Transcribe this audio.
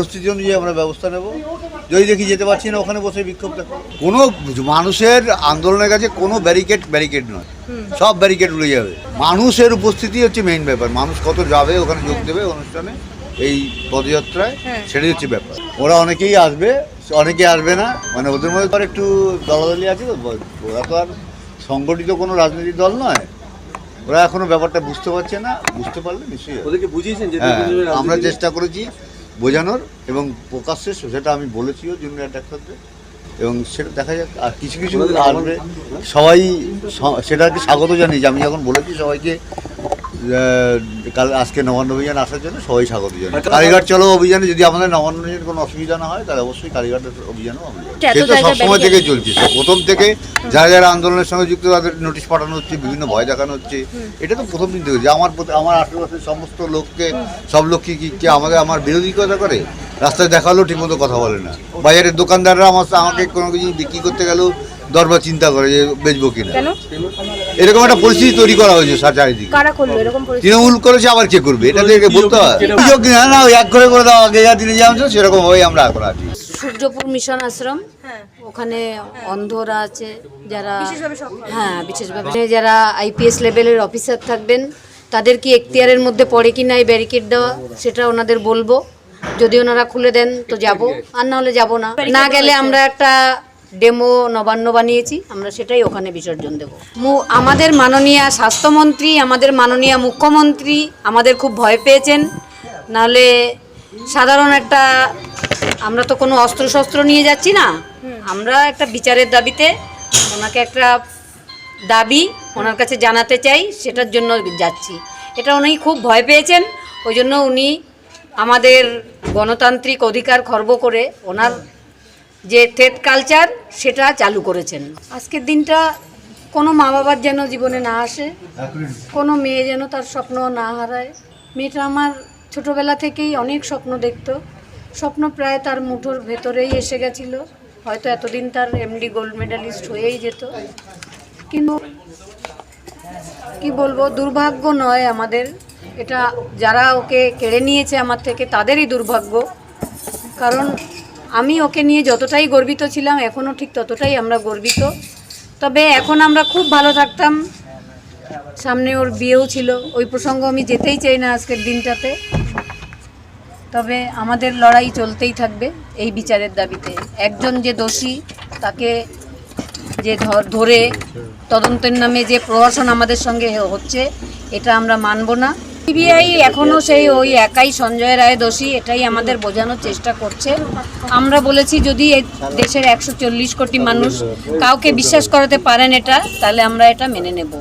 পরিস্থিতি অনুযায়ী আমরা ব্যবস্থা নেব। যদি দেখি যেতে পারছি না ওখানে বসে বিক্ষোভ দেখো। কোনো মানুষের আন্দোলনের কাছে কোনো ব্যারিকেড ব্যারিকেড নয়। সব ব্যারিকেড উড়ে যাবে। মানুষের উপস্থিতি হচ্ছে মেইন ব্যাপার। মানুষ কত যাবে ওখানে যোগ দেবে অনুষ্ঠানে এই পদযাত্রায় হ্যাঁ। সেটাই হচ্ছে ব্যাপার। ওরা অনেকেই আসবে অনেকে আসবে না। মানে ওদের মধ্যে আর একটু দলাদলি আছে তো ওরা তো আর সংগঠিত কোনো রাজনৈতিক দল নয়। ওরা এখনও ব্যাপারটা বুঝতে পারছে না। বুঝতে পারলে নিশ্চয়ই ওদেরকে বুঝিয়েছেন যে হ্যাঁ আমরা চেষ্টা করেছি। বোঝানোর এবং প্রকাশ্যে সেটা আমি বলেছিও জুনিয়র ডাক্তারদের। এবং সেটা দেখা যাক আর কিছু কিছু আসবে সবাই স- সেটাকে স্বাগত জানি যে আমি যখন বলেছি সবাইকে কাল আজকে নবান্ন অভিযান আসার জন্য সবাই স্বাগত জানি কালীঘাট চলো অভিযানে যদি আমাদের নবান্ন অভিযানে কোনো অসুবিধা না হয় তাহলে অবশ্যই কালীঘাটের অভিযানও সে তো সবসময় থেকে চলছে। সে প্রথম থেকে যারা যারা আন্দোলনের সঙ্গে যুক্ত তাদের নোটিশ পাঠানো হচ্ছে বিভিন্ন ভয় দেখানো হচ্ছে। এটা তো প্রথম দিন থেকে হচ্ছে। আমার প্রতি- আমার আশেপাশের সমস্ত লোককে সব লোককে কি কি- কি আমাকে আমার কথা করে? রাস্তায় দেখালেও ঠিকমতো কথা বলে না। বাজারের দোকানদাররা আমার আমাকে কোনো কিছু বিক্রি করতে গেলেও দরবার চিন্তা করে যে বেচবো কিনা। এরকম একটা পরিস্থিতি তৈরি করা হয়েছে চারিদিকে। কারা করল এরকম তৃণমূল করেছে আবার কে করবে? এটা থেকে বলতে হয়। না না ওই এক করে করে দাও আগে যা দিনে যেমন সেরকম ভাবেই আমরা এখন আছি। সূর্যপুর মিশন আশ্রম হ্যাঁ। ওখানে অন্ধরা আছে যারা হ্যাঁ বিশেষভাবে। যারা আইপিএস লেভেলের অফিসার থাকবেন তাদের কি এখতিয়ারের মধ্যে পড়ে কি না এই ব্যারিকেড দেওয়া সেটা ওনাদের বলব। যদি ওনারা খুলে দেন তো যাব। আর না হলে যাব না। না গেলে আমরা একটা ডেমো নবান্ন বানিয়েছি, আমরা সেটাই ওখানে বিসর্জন দেব। মু- আমাদের মাননীয় স্বাস্থ্যমন্ত্রী, আমাদের মাননীয় মুখ্যমন্ত্রী, আমাদের খুব ভয় পেয়েছেন। নাহলে সাধারণ একটা, আমরা তো কোনো অস্ত্র শস্ত্র নিয়ে যাচ্ছি না। আমরা একটা বিচারের দাবিতে ওনাকে একটা দাবি ওনার কাছে জানাতে চাই, সেটার জন্য যাচ্ছি। এটা উনি খুব ভয় পেয়েছেন, ওই জন্য উনি আমাদের গণতান্ত্রিক অধিকার খর্ব করে ওনার যে থেট কালচার সেটা চালু করেছেন। আজকের দিনটা কোনো মা বাবার যেন জীবনে না আসে, কোনো মেয়ে যেন তার স্বপ্ন না হারায়। মেয়েটা আমার ছোটোবেলা থেকেই অনেক স্বপ্ন দেখতো। স্বপ্ন প্রায় তার মুঠোর ভেতরেই এসে গেছিল। হয়তো এতদিন তার এমডি গোল্ড মেডালিস্ট হয়েই যেত। কিন্তু কি বলব, দুর্ভাগ্য নয় আমাদের। এটা যারা ওকে কেড়ে নিয়েছে আমার থেকে, তাদেরই দুর্ভাগ্য। কারণ আমি ওকে নিয়ে যতটাই গর্বিত ছিলাম এখনও ঠিক ততটাই আমরা গর্বিত। তবে এখন আমরা খুব ভালো থাকতাম। সামনে ওর বিয়েও ছিল। ওই প্রসঙ্গ আমি যেতেই চাই না আজকের দিনটাতে। তবে আমাদের লড়াই চলতেই থাকবে এই বিচারের দাবিতে। একজন যে দোষী, তাকে যে ধর- তদন্তের নামে যে প্রহসন আমাদের সঙ্গে হচ্ছে, এটা আমরা মানব না। সিবিআই এখনও সেই ওই একাই সঞ্জয় রায় দোষী, এটাই আমাদের বোঝানোর চেষ্টা করছে। আমরা বলেছি যদি এই দেশের একশো চল্লিশ কোটি মানুষ কাউকে বিশ্বাস করাতে পারেন এটা, তাহলে আমরা এটা মেনে নেব।